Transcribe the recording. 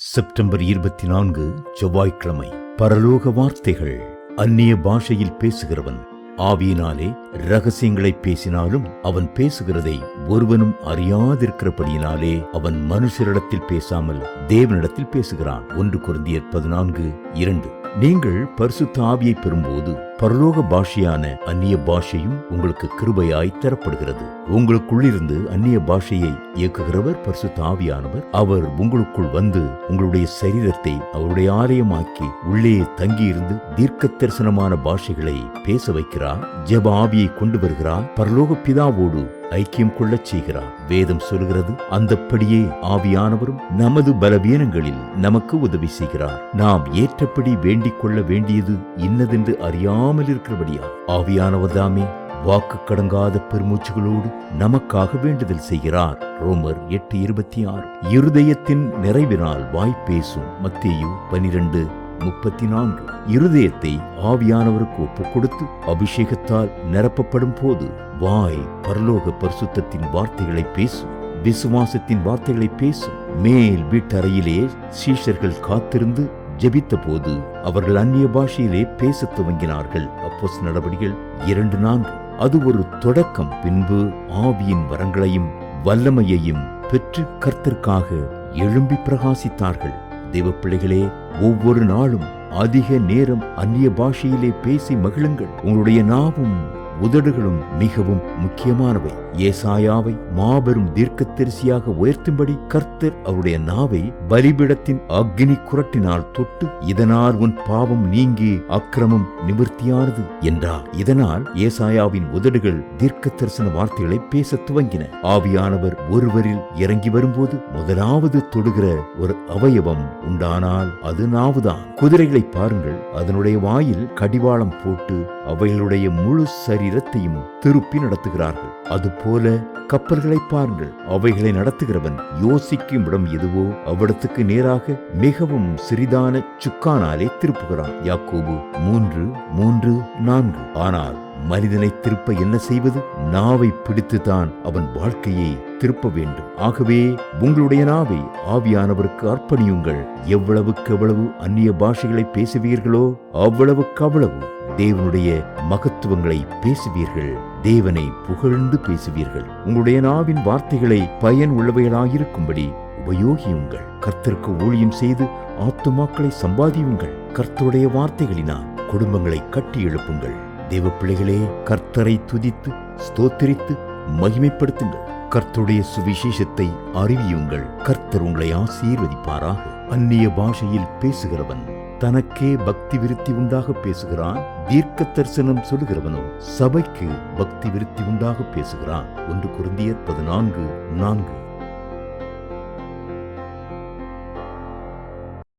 September இருபத்தி நான்கு செவ்வாய்க்கிழமை. பரலோக வார்த்தைகள். அந்நிய பாஷையில் பேசுகிறவன். ஆவியினாலே ரகசியங்களை பேசினாலும் அவன் பேசுகிறதை ஒருவனும் அறியாதிருக்கிறபடியினாலே அவன் மனுஷரிடத்தில் பேசாமல் தேவனிடத்தில் பேசுகிறான். ஒன்று குருந்தியர் பதினான்கு இரண்டு. நீங்கள் பரிசுத்த ஆவியை பெறும்போது பரலோக பாஷையான அந்நிய பாஷையும் உங்களுக்கு கிருபையாய் தரப்படுகிறது. உங்களுக்குள்ளிருந்து அந்நிய பாஷையை இயக்குகிறவர் பரிசு தாவியானவர் அவர் உங்களுக்குள் வந்து உங்களுடைய சரீரத்தை அவருடைய ஆலயமாக்கி உள்ளே தங்கியிருந்து தீர்க்க தரிசனமான பாஷைகளை பேச வைக்கிறார் ஜெப ஆவியை கொண்டு வருகிறார். பரலோக பிதாவோடு ஐக்கியம் கொள்ளச் செய்கிறார். வேதம் சொல்கிறது அந்தப்படியே ஆவியானவரும் நமது பலவீனங்களில் நமக்கு உதவி செய்கிறார். நாம் ஏற்றபடி வேண்டிக் கொள்ள வேண்டியது இன்னதென்று அறியாமல் இருக்கிறபடியா? ஆவியானவர் தாமே வாக்கு கடங்காத பெருமூச்சுகளோடு நமக்காக வேண்டுதல் செய்கிறார். ரோமர் எட்டு இருபத்தி ஆறு இருதயத்தின் நிறைவினால் வாய் பேசும். மத்தேயு பனிரெண்டு முப்பத்தி நான்கு இருதயத்தை ஆவியானவருக்கு ஒப்புக் கொடுத்து அபிஷேகத்தால் நிரப்பப்படும் போது வாய் பரலோக பரிசுத்தத்தின் வார்த்தைகளை பேசும். விசுவாசத்தின் வார்த்தைகளை பேசும். மேல் வீட்டறையிலே சீஷர்கள் காத்திருந்து ஜெபித்தபோது அவர்கள் அந்நிய பாஷையிலே பேசத் துவங்கினார்கள். அப்போஸ் நடவடிகள் இரண்டு நான்கு. அது ஒரு தொடக்கம். பின்பு ஆவியின் வரங்களையும் வல்லமையையும் பெற்று கர்த்தற்காக எழும்பி பிரகாசித்தார்கள். தேவ பிள்ளைகளே ஒவ்வொரு நாளும் அதிக நேரம் அந்நிய பாஷையிலே பேசி மகிழுங்கள். உங்களுடைய நாவும் உதடுகளும் மிகவும் முக்கியமானவை. ஏசாயாவை மாபெரும் தீர்க்கத்தரிசியாக உயர்த்தும்படி கர்த்தர் அவருடைய நாவை பலிபிடத்தின் அக்னி குரட்டினால் தொட்டு இதனால் உன் பாவம் நீங்கி அக்கிரமம் நிவர்த்தியானது என்றார். இதனால் ஏசாயாவின் உதடுகள் தீர்க்க தரிசன வார்த்தைகளை பேசத் துவங்கின. ஆவியானவர் ஒருவரில் இறங்கி வரும்போது முதலாவது தொடுகிற ஒரு அவயவம் உண்டானால் அது நாவுதான். குதிரைகளை பாருங்கள் அதனுடைய வாயில் கடிவாளம் போட்டு அவைகளுடைய முழு சரீரத்தையும் திருப்பி நடத்துகிறார்கள். அதுபோல கப்பல்களை பாருங்கள். அவைகளை நடத்துகிறவன் யோசிக்கும் இடம் எதுவோ அவ்விடத்துக்கு நேராக மிகவும் சிறிதான சுக்கானாலே திருப்புகிறான். யாக்கோபு மூன்று மூன்று நான்கு. ஆனால் மனிதனை திருப்ப என்ன செய்வது? நாவை பிடித்துதான் அவன் வாழ்க்கையை திருப்ப வேண்டும். ஆகவே உங்களுடைய நாவை ஆவியானவருக்கு அர்ப்பணியுங்கள். எவ்வளவுக்கு எவ்வளவு அந்நிய பாஷைகளை பேசுவீர்களோ அவ்வளவுக்கு அவ்வளவு தேவனுடைய மகத்துவங்களை பேசுவீர்கள் தேவனை புகழ்ந்து பேசுவீர்கள். உங்களுடைய நாவின் வார்த்தைகளை பயன் உள்ளவைகளாயிருக்கும்படி உபயோகியுங்கள். கர்த்தருக்கு ஊழியம் செய்து ஆத்துமாக்களை சம்பாதியுங்கள். கர்த்தருடைய வார்த்தைகளினால் குடும்பங்களை கட்டி எழுப்புங்கள். தேவ பிள்ளைகளே கர்த்தரை துதித்து ஸ்தோத்திரித்து மகிமைப்படுத்துங்கள். கர்த்தருடைய சுவிசேஷத்தை அறிவியுங்கள். கர்த்தர் உங்களை ஆசீர்வதிப்பாராக. அந்நிய பாஷையில் பேசுகிறவன் தனக்கே பக்தி விருத்தி உண்டாக பேசுகிறான். தீர்க்க தரிசனம் சொல்லுகிறவனோ சபைக்கு பக்தி விருத்தி உண்டாக பேசுகிறான். ஒன்று குருந்தியர் பதினான்கு நான்கு.